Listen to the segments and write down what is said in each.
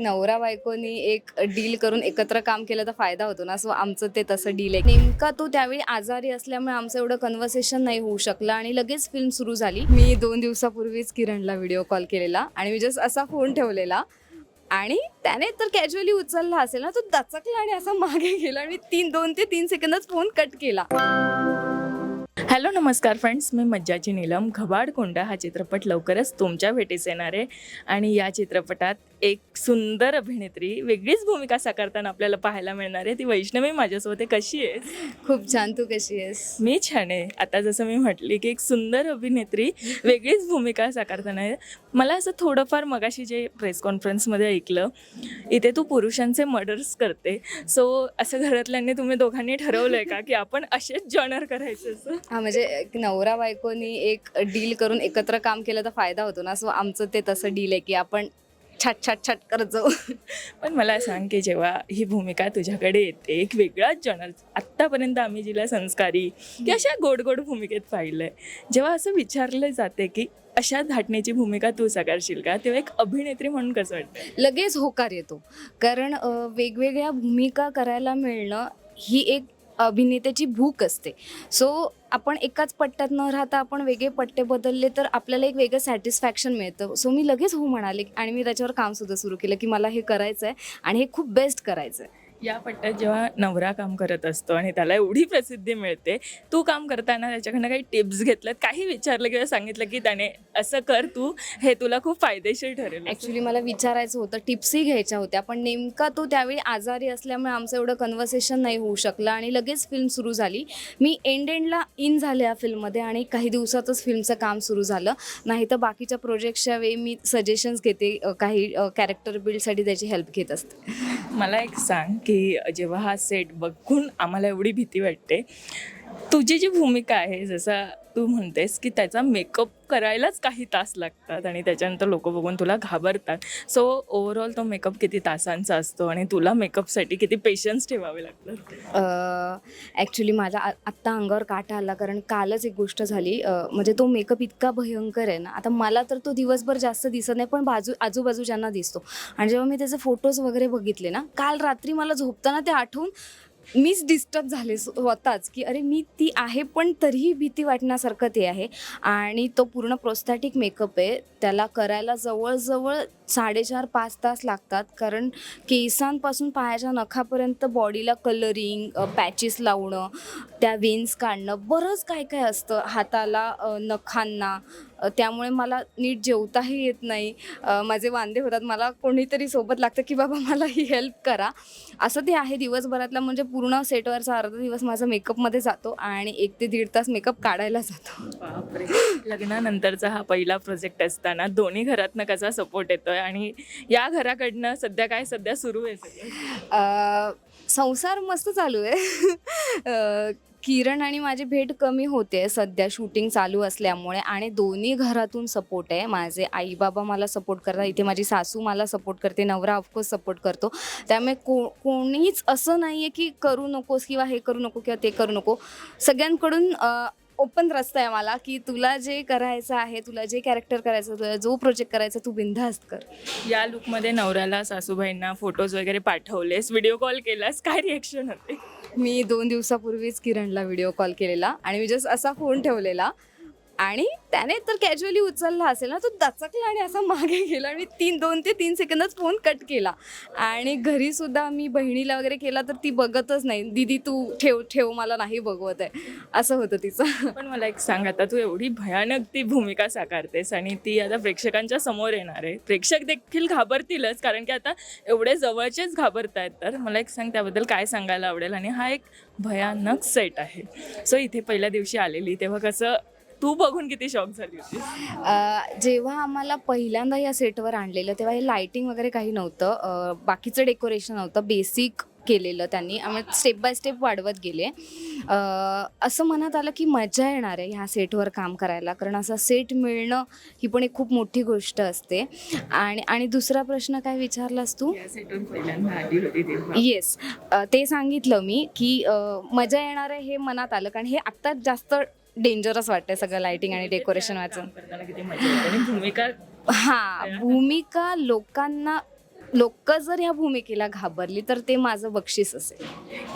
नवरा बायकोनी एक डील करून एकत्र काम केलं तर फायदा होतो ना? सो आमचं ते तसं डील आहे. नेमका तो त्यावेळी आजारी असल्यामुळे आमचं एवढं कन्व्हर्सेशन नाही होऊ शकलं आणि लगेच फिल्म सुरू झाली. मी दोन दिवसापूर्वीच किरणला व्हिडिओ कॉल केलेला आणि मी जस्ट असा फोन ठेवलेला आणि त्याने तर कॅज्युअली उचलला असेल ना तो दचकला आणि असा मागे गेला आणि तीन दोन ते तीन सेकंदच फोन कट केला. हॅलो नमस्कार फ्रेंड्स मी मज्जाची नीलम. घबाडकोंडा हा चित्रपट लवकरच तुमच्या भेटीस येणार आहे. आणि या चित्रपटात एक सुंदर अभिनेत्री वेगळीच भूमिका साकारताना आपल्याला पाहायला मिळणार आहे. ती वैष्णवी माझ्यासोबत कशी आहे खूप छान. तू कशी आहेस? मी छान आहे. आता जसं मी म्हटली की एक सुंदर अभिनेत्री वेगळीच भूमिका साकारताना आहे. मला असं थोडंफार मगाशी जे प्रेस कॉन्फरन्समध्ये ऐकलं इथे तू पुरुषांचे मर्डर्स करते. सो असं घरातल्यांनी तुम्ही दोघांनी ठरवलं आहे का की आपण असेच जॉनर करायचं? असं हा म्हणजे एक नवरा बायकोनी एक डील करून एकत्र काम केलं तर फायदा होतो ना? सो आमचं ते तसं डील आहे की आपण छट छट छट करत जाऊ. पण मला सांग की जेव्हा ही भूमिका तुझ्याकडे येते एक वेगळाच जॉनर आत्तापर्यंत आम्ही जिला संस्कारी की अशा गोड गोड भूमिकेत पाहिलं आहे जेव्हा असं विचारलं जाते की अशा धाटण्याची भूमिका तू साकारशील का तेव्हा एक अभिनेत्री म्हणून कसं वाटतं लगेच होकार येतो. कारण वेगवेगळ्या भूमिका करायला मिळणं ही एक अभिनेत्याची भूक असते. सो आपण एकाच पट्ट्यात न राहता आपण वेगळे पट्टे बदलले तर आपल्याला एक वेगळं सॅटिस्फॅक्शन मिळतं. सो मी लगेच हो म्हणाले आणि मी त्याच्यावर कामसुद्धा सुरू केलं की मला हे करायचं आहे आणि हे खूप बेस्ट करायचं आहे या पट्ट्यात जेव्हा नवरा काम करत असतो आणि त्याला एवढी प्रसिद्धी मिळते तू काम करताना त्याच्याकडनं काही टिप्स घेतल्यात? काही विचारलं किंवा सांगितलं की त्याने असं कर तू हे तुला खूप फायदेशीर ठरेल. ॲक्च्युली मला विचारायचं होतं टिप्सही घ्यायच्या होत्या पण नेमका तो त्यावेळी आजारी असल्यामुळे आमचं एवढं कन्व्हर्सेशन नाही होऊ शकलं आणि लगेच फिल्म सुरू झाली. मी एंड एंडला इन झाले या फिल्ममध्ये आणि काही दिवसातच फिल्मचं काम सुरू झालं. नाही तर बाकीच्या प्रोजेक्टच्या वेळी मी सजेशन्स घेते काही कॅरेक्टर बिल्डसाठी त्याची हेल्प घेत असते. मला एक सांग की जेव्हा हा सेट बघून आम्हाला एवढी भीती वाटते तुझी जी भूमिका आहे जसं तू म्हणतेस की त्याचा मेकअप करायलाच काही तास लागतात आणि त्याच्यानंतर लोक बघून तुला घाबरतात. सो ओव्हरऑल तो मेकअप किती तासांचा असतो आणि तुला मेकअपसाठी किती पेशन्स ठेवावे लागतात? ॲक्च्युली माझ्या आत्ता अंगावर काटा आला कारण कालच एक गोष्ट झाली. म्हणजे तो मेकअप इतका भयंकर आहे ना आता मला तर तो दिवसभर जास्त दिसत नाही पण बाजू आजूबाजूच्यांना दिसतो. आणि जेव्हा मी त्याचे फोटोज वगैरे बघितले ना काल रात्री मला झोपताना ते आठवून मीच डिस्टर्ब झाले स्वतःच की अरे मी ती आहे पण तरीही भीती वाटण्यासारखं ते आहे. आणि तो पूर्ण प्रोस्थॅटिक मेकअप आहे. त्याला करायला जवळजवळ साडेचार पाच तास लागतात. कारण केसांपासून पायाच्या नखापर्यंत बॉडीला कलरिंग पॅचेस लावणं त्या वेन्स काढणं बरंच काय काय असतं हाताला नखांना. त्यामुळे मला नीट जेवताही येत नाही. माझे वांदे होतात. मला कोणीतरी सोबत लागतं की बाबा मला ही हेल्प करा. असं ते आहे दिवसभरातला. म्हणजे पूर्ण सेटवरचा अर्धा दिवस माझा मेकअपमध्ये जातो आणि एक ते दीड तास मेकअप काढायला जातो. लग्नानंतरचा हा पहिला प्रोजेक्ट असताना दोन्ही घरातनं कसा सपोर्ट येतोय? आणि या घराकडनं सध्या काय सध्या सुरू आहे संसार मस्त चालू आहे. किरण आणि माझी भेट कमी होते सध्या शूटिंग चालू असल्यामुळे आणि दोन्ही घरातून सपोर्ट आहे. माझे आई बाबा मला सपोर्ट करतात इथे माझी सासू मला सपोर्ट करते नवरा ऑफकोर्स सपोर्ट करतो. त्यामुळे को कोणीच असं नाही आहे की करू नकोस किंवा हे करू नको किंवा ते करू नको. सगळ्यांकडून ओपन रस्ता आहे मला की तुला जे करायचं आहे तुला जे कॅरेक्टर करायचं तुला जो प्रोजेक्ट करायचा तू बिनधास्त कर. या लुकमध्ये नवऱ्याला सासूबाईंना फोटोज वगैरे पाठवलेस व्हिडिओ कॉल केलास काय रिॲक्शन होते? मी दोन दिवसापूर्वीच किरणला व्हिडिओ कॉल केलेला आणि मी जस्ट असा फोन ठेवलेला आणि त्याने तर कॅज्युअली उचलला असेल ना तो दचकला आणि असा मागे गेला आणि तीन दोन ते तीन सेकंदच फोन कट केला. आणि घरी सुद्धा मी बहिणीला वगैरे केला तर ती बघतच नाही. दीदी तू ठेव ठेव मला नाही बघवत आहे. असं होतं तिचं. पण मला एक सांग आता तू एवढी भयानक ती भूमिका साकारतेस आणि ती आता प्रेक्षकांच्या समोर येणार आहे. प्रेक्षक देखील घाबरतीलच कारण की आता एवढे जवळचेच घाबरत आहेत तर मला एक सांग त्याबद्दल काय सांगायला आवडेल? आणि हा एक भयानक सेट आहे. सो इथे पहिल्या दिवशी आलेली तेव्हा कसं तू बघून किती शॉक झाली होती? अ, जेव्हा आम्हाला पहिल्यांदा या सेटवर आणलेलं तेव्हा हे लाईटिंग वगैरे काही नव्हतं. अ, बाकीचं डेकोरेशन नव्हतं. बेसिक केलेलं त्यांनी. आम्ही स्टेप बाय स्टेप वाढवत गेले. अ, असं मनात आलं की मजा येणार आहे ह्या सेटवर काम करायला. कारण असं सेट मिळणं ही पण एक खूप मोठी गोष्ट असते. आणि आणि दुसरा प्रश्न काय विचारलास तू? या सेटून पहिल्यांदा आली होती तेव्हा. येस ते सांगितलं मी की अ, मजा येणार आहे हे मनात आलं. कारण हे आत्ता जास्त डेंजरस वाटतंय सगळं लायटिंग आणि डेकोरेशन वाचून करताना किती मजा येते आणि भूमिका हा भूमिका लोकांना लोक जर ह्या भूमिकेला घाबरली तर ते माझं बक्षीस असेल.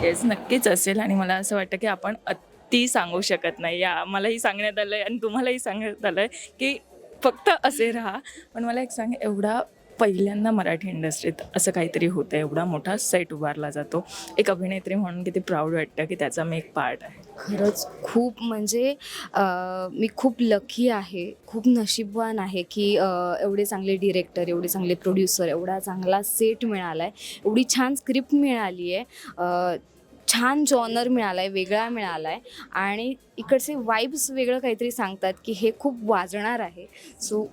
येस नक्कीच असेल आणि मला असं वाटतं की आपण अति सांगू शकत नाही. या मलाही सांगण्यात आलं आहे आणि तुम्हालाही सांगण्यात आलं आहे की फक्त असे राहा. पण मला एक सांग एवढा पहिल्यांदा मराठी इंडस्ट्रीत असं काहीतरी होतं एवढा मोठा सेट उभारला जातो. एक अभिनेत्री म्हणून किती प्राऊड वाटतं की त्याचा मी एक पार्ट आहे. खरंच खूप म्हणजे मी खूप लकी आहे खूप नशीबवान आहे की एवढे चांगले डिरेक्टर एवढे चांगले प्रोड्युसर एवढा चांगला सेट मिळाला आहे एवढी छान स्क्रिप्ट मिळाली आहे छान जॉनर मिळाला आहे वेगळा मिळाला आहे आणि इकडचे वाईब्स वेगळं काहीतरी सांगतात की हे खूप वाजणार आहे. सो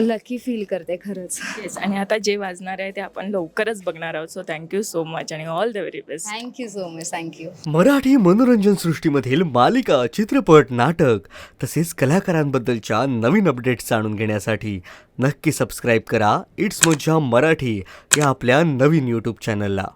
लकी फील करते खरंच. येस आणि आता जे वाजणार आहे ते आपण लवकरच बघणार आहोत. So thank you so much आणि all the very best thank you so much thank you Marathi मनोरंजन सृष्टीमधील मालिका चित्रपट नाटक तसेच कलाकारांबद्दलच्या नवीन अपडेट्स जाणून घेण्यासाठी नक्की सबस्क्राईब करा. इट्स मज्जा मराठी या आपल्या नवीन यूट्यूब चॅनलला